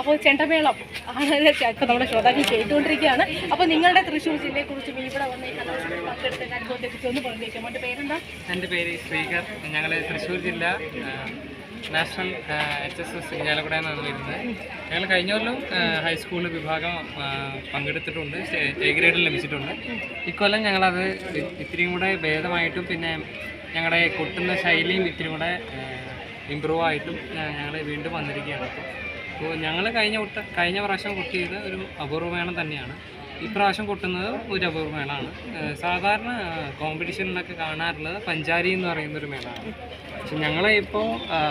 അപ്പോൾ ചെണ്ടമേളം. ആണ് ഇപ്പൊ നമ്മുടെ ശ്രോതാക്കൾ കേട്ടുകൊണ്ടിരിക്കുകയാണ്. അപ്പോൾ നിങ്ങളുടെ തൃശ്ശൂർ ജില്ലയെ കുറിച്ചും ഇവിടെ വന്ന് ഈ കലോത്സവത്തിൽ ഒന്ന് അവന്റെ പേരെന്താ? എന്റെ പേര് ശ്രീകർ. ഞങ്ങൾ തൃശ്ശൂർ ജില്ല national H S S Irinjalakuda എന്നാണ് വരുന്നത്. ഞങ്ങൾ കഴിഞ്ഞ കൊല്ലം ഹൈസ്കൂൾ വിഭാഗം പങ്കെടുത്തിട്ടുണ്ട് എ ഗ്രേഡിൽ ലഭിച്ചിട്ടുണ്ട്. ഇക്കൊല്ലം ഞങ്ങളത് ഇത്തിരിയും കൂടെ ഭേദമായിട്ടും പിന്നെ ഞങ്ങളുടെ കൊട്ടുന്ന ശൈലിയും ഇത്തിരി കൂടെ ഇമ്പ്രൂവ് ആയിട്ടും ഞങ്ങൾ വീണ്ടും വന്നിരിക്കുകയാണ്. അപ്പോൾ ഞങ്ങൾ കഴിഞ്ഞ കൊട്ട കഴിഞ്ഞ പ്രാവശ്യം കൊട്ടിയത് ഒരു അപൂർവമേളം തന്നെയാണ്. ഇപ്രാവശ്യം കൊട്ടുന്നത് ഒരു അപൂർവമേളാണ് സാധാരണ കോമ്പറ്റീഷനിലൊക്കെ കാണാറുള്ളത് പഞ്ചാരി എന്ന് പറയുന്ന ഒരു മേളമാണ് പക്ഷെ ഞങ്ങൾ ഇപ്പോൾ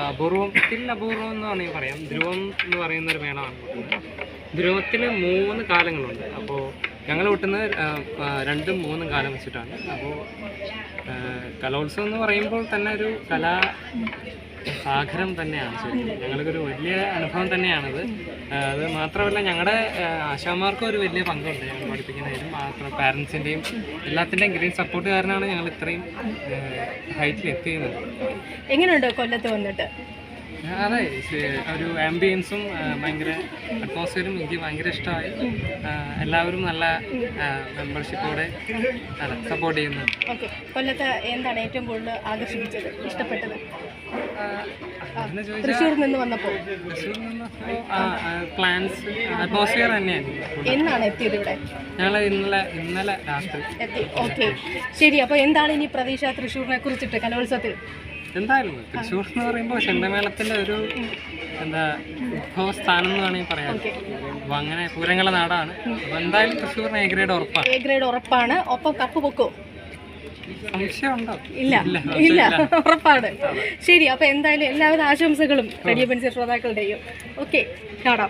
അപൂർവത്തിൽ അപൂർവം എന്ന് വേണമെങ്കിൽ പറയാം. ധ്രുവം എന്ന് പറയുന്ന ഒരു മേളമാണ് ധ്രുവത്തിൽ മൂന്ന് കാലങ്ങളുണ്ട്. അപ്പോൾ ഞങ്ങൾ കൊട്ടുന്നത് രണ്ടും മൂന്നും കാലം വെച്ചിട്ടാണ്. അപ്പോൾ കലോത്സവം എന്ന് പറയുമ്പോൾ തന്നെ ഒരു കലാ സാഗരം തന്നെയാണ് ശരിക്കും. ഞങ്ങൾക്കൊരു വലിയ അനുഭവം തന്നെയാണത്. അത് മാത്രമല്ല ഞങ്ങളുടെ ആശാമാർക്കും ഒരു വലിയ പങ്കുണ്ട് ഞങ്ങൾ പഠിപ്പിക്കുന്നതിലും. മാത്രം പാരൻസിന്റെയും എല്ലാത്തിന്റെയും ഗ്രീൻ സപ്പോർട്ട് കാരണമാണ് ഞങ്ങൾ ഇത്രയും ഹൈറ്റിൽ എത്തിയത് എങ്ങനെയുണ്ട് കൊല്ലത്ത് വന്നിട്ട്? അതെ ഒരു ആംബിയൻസും ഭയങ്കര അറ്റ്മോസ്ഫിയറും എനിക്ക് ഭയങ്കര ഇഷ്ടമായി. എല്ലാവരും നല്ല മെമ്പർഷിപ്പോടെ സപ്പോർട്ട് ചെയ്യുന്നു. കൊല്ലത്ത് എന്താണ് ഏറ്റവും കൂടുതൽ ആകർഷിപ്പിച്ചത് ഇഷ്ടപ്പെട്ടത്? തൃശ്ശൂർ നിന്ന് വന്നപ്പോൾ തൃശ്ശൂരിൽ നിന്നപ്പോൾ പ്ലാൻസ് അറ്റ്മോസ്ഫിയർ തന്നെയാണ് എന്നാണ് എത്തിയത് ഇവിടെ? ഞങ്ങൾ ഇന്നലെ ഇന്നലെ രാത്രി. എത്തി ഓക്കെ. ശരി അപ്പോൾ എന്താണ് ഇനി പ്രതീക്ഷ തൃശ്ശൂരിനെ കുറിച്ചിട്ട് കലോത്സവത്തിൽ? എന്തായാലും തൃശ്ശൂർ എന്ന് പറയുമ്പോൾ ചെണ്ടമേളത്തിന്റെ ഒരു എന്താ ഉത്ഭവസ്ഥാനം എന്ന് വേണമെങ്കിൽ പറയാം. അപ്പോൾ അങ്ങനെ പൂരങ്ങളെ നാടാണ്. അപ്പോൾ എന്തായാലും തൃശ്ശൂർ എ ഗ്രേഡ് ഉറപ്പാണ് എ ഗ്രേഡ് ഉറപ്പാണ്. ഒപ്പം കപ്പ് പൊക്കോ? ഇല്ല. ഇല്ല. ഉറപ്പാണ്. ശരി അപ്പൊ എന്തായാലും എല്ലാവിധ ആശംസകളും റേഡിയോ പെൻസിൽ ശ്രോതാക്കളുടെയും. ഓക്കെ കാണാം.